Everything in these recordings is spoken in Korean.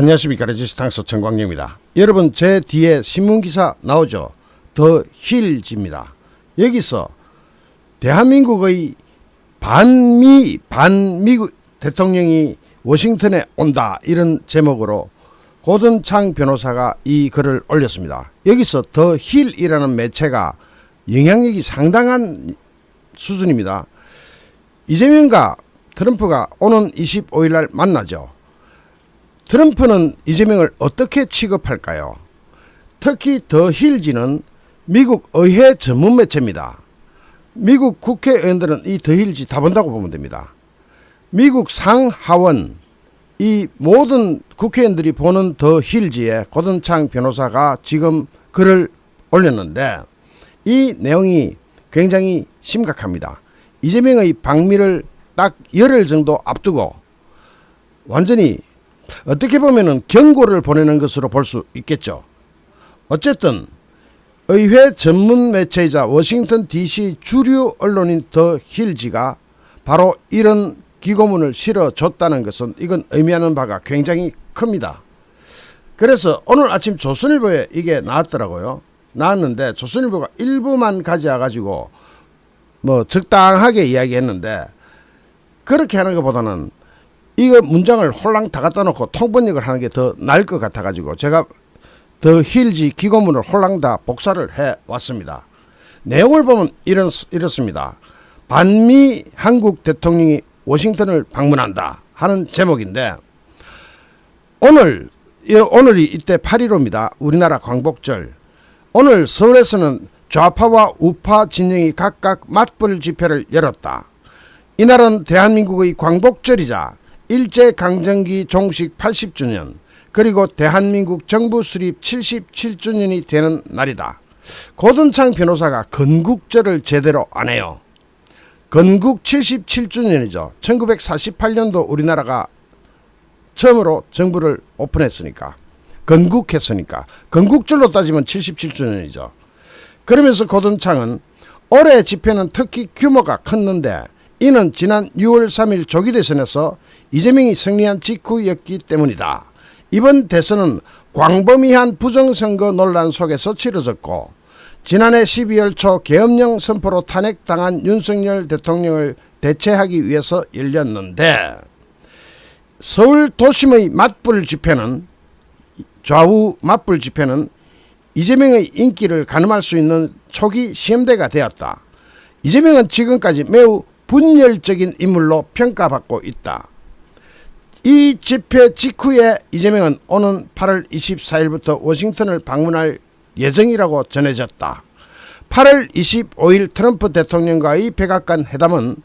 안녕하십니까 레지스탕스 정광영입니다. 여러분 제 뒤에 신문기사 나오죠. 더 힐즈입니다. 여기서 대한민국의 반미 반미국 대통령이 워싱턴에 온다 이런 제목으로 고든창 변호사가 이 글을 올렸습니다. 여기서 더 힐이라는 매체가 영향력이 상당한 수준입니다. 이재명과 트럼프가 오는 25일 날 만나죠. 트럼프는 이재명을 어떻게 취급할까요? 특히 더 힐지는 미국 의회 전문 매체입니다. 미국 국회의원들은 이 더 힐지 다 본다고 보면 됩니다. 미국 상하원 이 모든 국회의원들이 보는 더 힐지에 고든창 변호사가 지금 글을 올렸는데 이 내용이 굉장히 심각합니다. 이재명의 방미를 딱 열흘 정도 앞두고 완전히 어떻게 보면은 경고를 보내는 것으로 볼 수 있겠죠. 어쨌든 의회 전문 매체이자 워싱턴 DC 주류 언론인 더 힐지가 바로 이런 기고문을 실어줬다는 것은 이건 의미하는 바가 굉장히 큽니다. 그래서 오늘 아침 조선일보에 이게 나왔더라고요. 나왔는데 조선일보가 일부만 가져와 가지고 뭐 적당하게 이야기했는데 그렇게 하는 것보다는 이거 문장을 홀랑 다 갖다 놓고 통번역을 하는 게 더 나을 것 같아 가지고 제가 더 힐지 기고문을 홀랑 다 복사를 해 왔습니다. 내용을 보면 이런 이렇습니다. 반미 한국 대통령이 워싱턴을 방문한다 하는 제목인데 오늘 이- 오늘이 이때 8.15입니다. 우리나라 광복절. 오늘 서울에서는 좌파와 우파 진영이 각각 맞불 집회를 열었다. 이날은 대한민국의 광복절이자 일제강점기 종식 80주년 그리고 대한민국 정부 수립 77주년이 되는 날이다. 고든창 변호사가 건국절을 제대로 안 해요. 건국 77주년이죠. 1948년도 우리나라가 처음으로 정부를 오픈했으니까 건국했으니까 건국절로 따지면 77주년이죠. 그러면서 고든창은 올해 집회는 특히 규모가 컸는데 이는 지난 6월 3일 조기 대선에서 이재명이 승리한 직후였기 때문이다. 이번 대선은 광범위한 부정선거 논란 속에서 치러졌고 지난해 12월 초 계엄령 선포로 탄핵당한 윤석열 대통령을 대체하기 위해서 열렸는데 서울 도심의 맞불 집회는 좌우 맞불 집회는 이재명의 인기를 가늠할 수 있는 초기 시험대가 되었다. 이재명은 지금까지 매우 분열적인 인물로 평가받고 있다. 이 집회 직후에 이재명은 오는 8월 24일부터 워싱턴을 방문할 예정이라고 전해졌다. 8월 25일 트럼프 대통령과의 백악관 회담은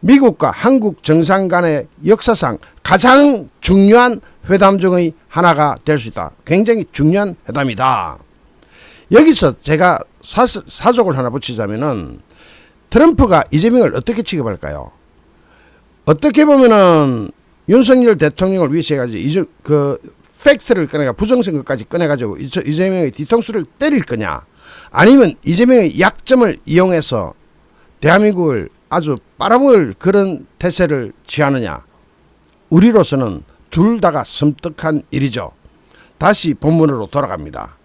미국과 한국 정상 간의 역사상 가장 중요한 회담 중의 하나가 될 수 있다. 굉장히 중요한 회담이다. 여기서 제가 사, 사족을 하나 붙이자면은 트럼프가 이재명을 어떻게 취급할까요? 어떻게 보면은 윤석열 대통령을 위해서 해가지고 이제 그 팩트를 꺼내가 부정선거까지 꺼내가지고 이재- 이재명의 뒤통수를 때릴 거냐 아니면 이재명의 약점을 이용해서 대한민국을 아주 빨아먹을 그런 태세를 취하느냐 우리로서는 둘 다가 섬뜩한 일이죠. 다시 본문으로 돌아갑니다.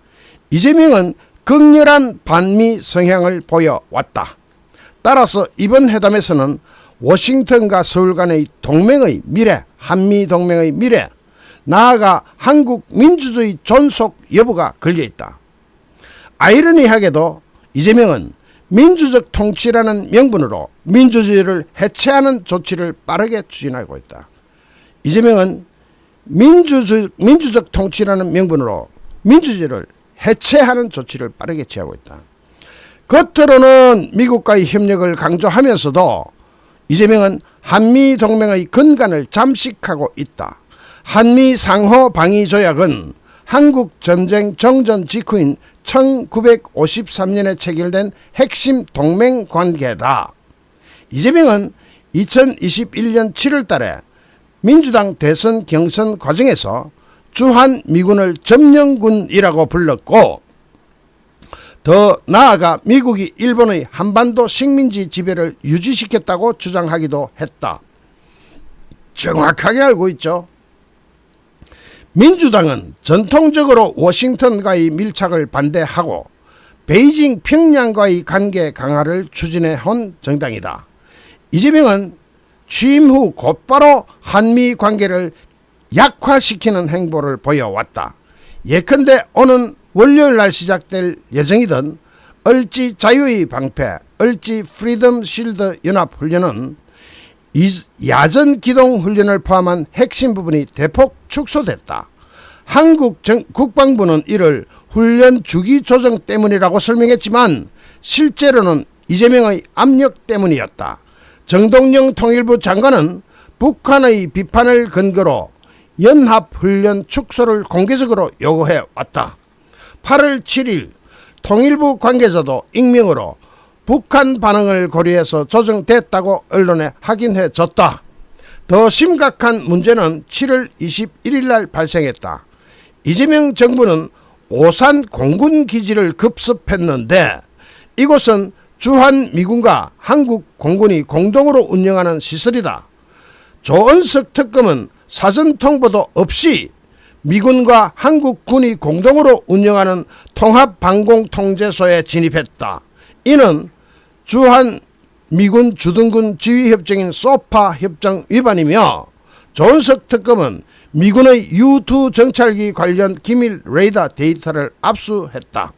이재명은 극렬한 반미 성향을 보여왔다. 따라서 이번 회담에서는 워싱턴과 서울 간의 동맹의 미래, 한미 동맹의 미래, 나아가 한국 민주주의 존속 여부가 걸려 있다. 아이러니하게도 이재명은 민주적 통치라는 명분으로 민주주의를 해체하는 조치를 빠르게 추진하고 있다. 이재명은 민주주, 민주적 통치라는 명분으로 민주주의를 해체하는 조치를 빠르게 취하고 있다. 겉으로는 미국과의 협력을 강조하면서도 이재명은 한미 동맹의 근간을 잠식하고 있다. 한미 상호 방위 조약은 한국 전쟁 정전 직후인 1953년에 체결된 핵심 동맹 관계다. 이재명은 2021년 7월 달에 민주당 대선 경선 과정에서 주한 미군을 점령군이라고 불렀고 더 나아가 미국이 일본의 한반도 식민지 지배를 유지시켰다고 주장하기도 했다. 정확하게 알고 있죠. 민주당은 전통적으로 워싱턴과의 밀착을 반대하고 베이징 평양과의 관계 강화를 추진해 온 정당이다. 이재명은 취임 후 곧바로 한미 관계를 약화시키는 행보를 보여왔다. 예컨대 오는 월요일 날 시작될 예정이던 을지 자유의 방패, 을지 프리덤 실드 연합 훈련은 이- 야전 기동 훈련을 포함한 핵심 부분이 대폭 축소됐다. 한국 정- 국방부는 이를 훈련 주기 조정 때문이라고 설명했지만 실제로는 이재명의 압력 때문이었다. 정동영 통일부 장관은 북한의 비판을 근거로 연합훈련 축소를 공개적으로 요구해 왔다. 8월 7일 통일부 관계자도 익명으로 북한 반응을 고려해서 조정됐다고 언론에 확인해 줬다. 더 심각한 문제는 7월 21일 날 발생했다. 이재명 정부는 오산 공군 기지를 급습했는데 이곳은 주한 미군과 한국 공군이 공동으로 운영하는 시설이다. 조은석 특검은 사전 통보도 없이 미군과 한국군이 공동으로 운영하는 통합방공통제소에 진입했다. 이는 주한 미군 주둔군 지휘협정인 소파 협정 위반이며 조은석 특검은 미군의 U2 정찰기 관련 기밀 레이더 데이터를 압수했다.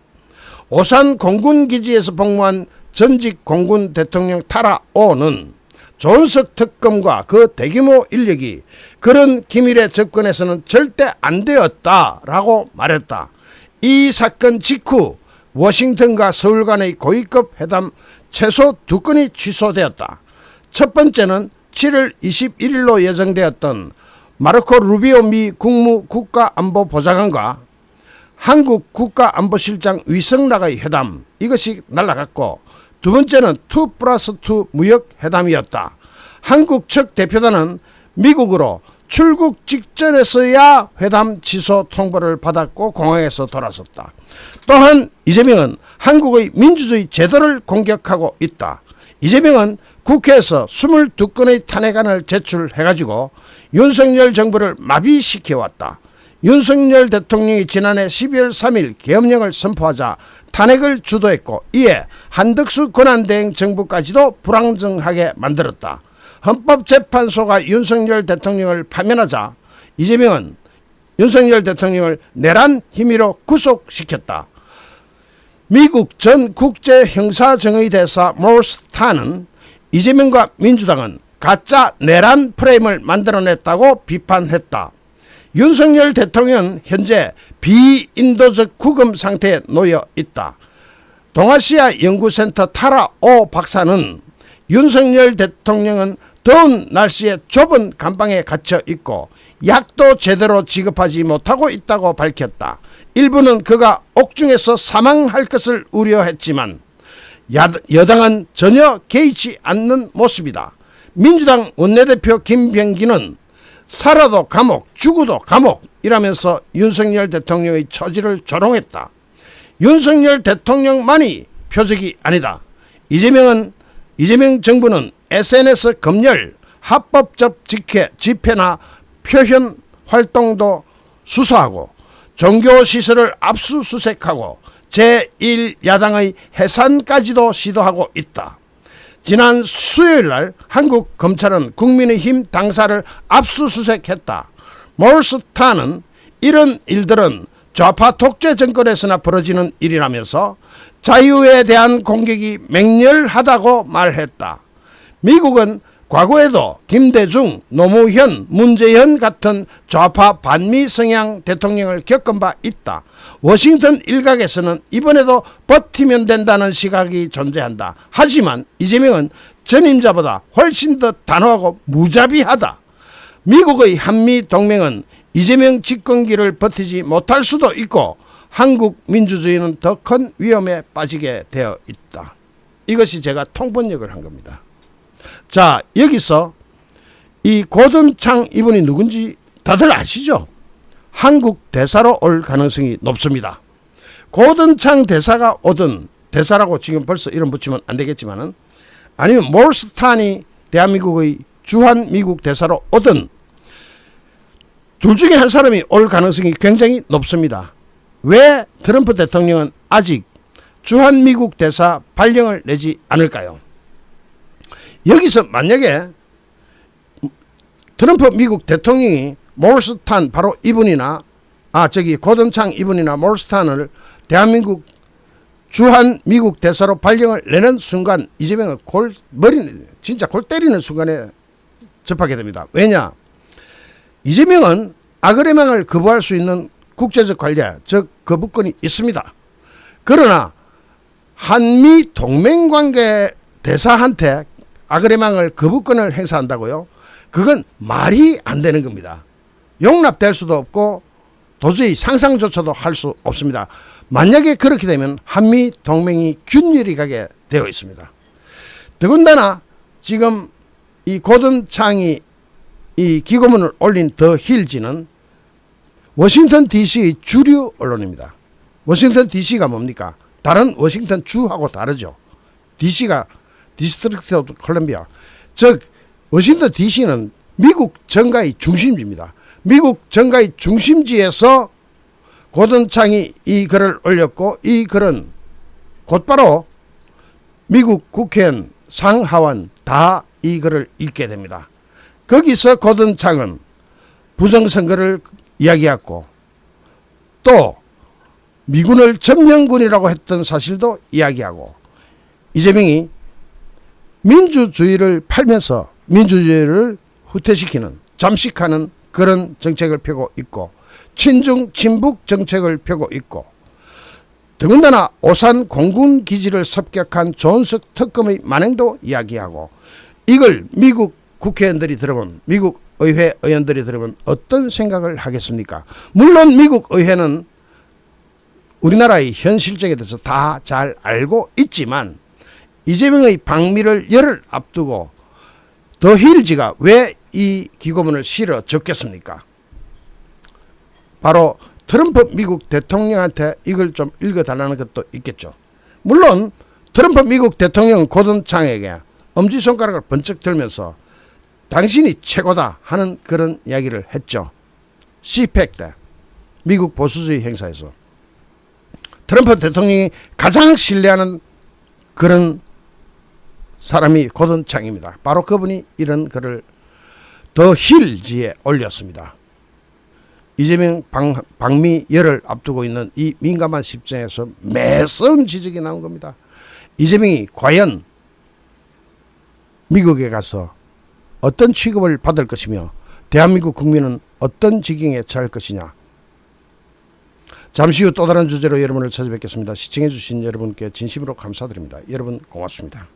오산 공군기지에서 복무한 전직 공군 대통령 타라 오는 존석 특검과 그 대규모 인력이 그런 기밀에 접근해서는 절대 안 되었다라고 말했다. 이 사건 직후 워싱턴과 서울 간의 고위급 회담 최소 두 건이 취소되었다. 첫 번째는 7월 21일로 예정되었던 마르코 루비오 미 국무 국가안보보좌관과 한국 국가안보실장 위성락의 회담 이것이 날라갔고 두 번째는 2 플러스 2 무역 회담이었다. 한국 측 대표단은 미국으로 출국 직전에서야 회담 취소 통보를 받았고 공항에서 돌아섰다. 또한 이재명은 한국의 민주주의 제도를 공격하고 있다. 이재명은 국회에서 22건의 탄핵안을 제출해가지고 윤석열 정부를 마비시켜왔다. 윤석열 대통령이 지난해 12월 3일 계엄령을 선포하자 탄핵을 주도했고 이에 한덕수 권한대행 정부까지도 불안정하게 만들었다. 헌법재판소가 윤석열 대통령을 파면하자 이재명은 윤석열 대통령을 내란 힘의로 구속시켰다. 미국 전 국제형사정의 대사 몰스타는 이재명과 민주당은 가짜 내란 프레임을 만들어냈다고 비판했다. 윤석열 대통령은 현재 비인도적 구금 상태에 놓여 있다. 동아시아 연구센터 타라 오 박사는 윤석열 대통령은 더운 날씨에 좁은 감방에 갇혀 있고 약도 제대로 지급하지 못하고 있다고 밝혔다. 일부는 그가 옥중에서 사망할 것을 우려했지만 야, 여당은 전혀 개의치 않는 모습이다. 민주당 원내대표 김병기는 살아도 감옥, 죽어도 감옥 이라면서 윤석열 대통령의 처지를 조롱했다. 윤석열 대통령만이 표적이 아니다. 이재명은 이재명 정부는 SNS 검열, 합법적 집회, 집회나 표현 활동도 수사하고 종교 시설을 압수수색하고 제1야당의 해산까지도 시도하고 있다. 지난 수요일 날 한국 검찰은 국민의힘 당사를 압수수색했다. 몰스타는 이런 일들은 좌파 독재 정권에서나 벌어지는 일이라면서 자유에 대한 공격이 맹렬하다고 말했다. 미국은 과거에도 김대중, 노무현, 문재현 같은 좌파 반미 성향 대통령을 겪은 바 있다. 워싱턴 일각에서는 이번에도 버티면 된다는 시각이 존재한다. 하지만 이재명은 전임자보다 훨씬 더 단호하고 무자비하다. 미국의 한미 동맹은 이재명 집권기를 버티지 못할 수도 있고 한국 민주주의는 더 큰 위험에 빠지게 되어 있다. 이것이 제가 통번역을 한 겁니다. 자 여기서 이 고든창 이분이 누군지 다들 아시죠? 한국 대사로 올 가능성이 높습니다. 고든창 대사가 오든 대사라고 지금 벌써 이름 붙이면 안 되겠지만은 아니면 몰스탄이 대한민국의 주한 미국 대사로 오든 둘 중에 한 사람이 올 가능성이 굉장히 높습니다. 왜 트럼프 대통령은 아직 주한 미국 대사 발령을 내지 않을까요? 여기서 만약에 트럼프 미국 대통령이 몰스탄 바로 이분이나 아 저기 고든창 이분이나 몰스탄을 대한민국 주한 미국 대사로 발령을 내는 순간 이재명은 골 머리 진짜 골 때리는 순간에 접하게 됩니다. 왜냐? 이재명은 아그레망을 거부할 수 있는 국제적 관례, 즉 거부권이 있습니다. 그러나 한미 동맹 관계 대사한테 아그레망을 거부권을 행사한다고요? 그건 말이 안 되는 겁니다. 용납될 수도 없고 도저히 상상조차도 할 수 없습니다. 만약에 그렇게 되면 한미 동맹이 균열이 가게 되어 있습니다. 더군다나 지금 이 고든창이 이 기고문을 올린 더 힐지는 워싱턴 DC의 주류 언론입니다. 워싱턴 DC가 뭡니까? 다른 워싱턴 주하고 다르죠. DC가 디스트릭트 오브 콜럼비아. 즉 워싱턴 DC는 미국 정가의 중심지입니다. 미국 정가의 중심지에서 고든창이 이 글을 올렸고 이 글은 곧바로 미국 국회의원 상하원 다 이 글을 읽게 됩니다. 거기서 고든창은 부정선거를 이야기했고 또 미군을 점령군이라고 했던 사실도 이야기하고 이재명이 민주주의를 팔면서 민주주의를 후퇴시키는 잠식하는 그런 정책을 펴고 있고 친중 친북 정책을 펴고 있고 더군다나 오산 공군 기지를 습격한 존석 특검의 만행도 이야기하고 이걸 미국 국회의원들이 들으면 미국 의회 의원들이 들으면 어떤 생각을 하겠습니까? 물론 미국 의회는 우리나라의 현 실정에 대해서 다 잘 알고 있지만 이재명의 방미를 열흘 앞두고 더 힐지가 왜 이 기고문을 실어 줬겠습니까? 바로 트럼프 미국 대통령한테 이걸 좀 읽어달라는 것도 있겠죠. 물론 트럼프 미국 대통령 고든창에게 엄지손가락을 번쩍 들면서 당신이 최고다 하는 그런 이야기를 했죠. 시팩 때 미국 보수주의 행사에서 트럼프 대통령이 가장 신뢰하는 그런 사람이 고든창입니다. 바로 그분이 이런 글을 더 힐지에 올렸습니다. 이재명 방, 방미 열을 앞두고 있는 이 민감한 시점에서 매서운 지적이 나온 겁니다. 이재명이 과연 미국에 가서 어떤 취급을 받을 것이며 대한민국 국민은 어떤 지경에 처할 것이냐. 잠시 후 또 다른 주제로 여러분을 찾아뵙겠습니다. 시청해주신 여러분께 진심으로 감사드립니다. 여러분 고맙습니다.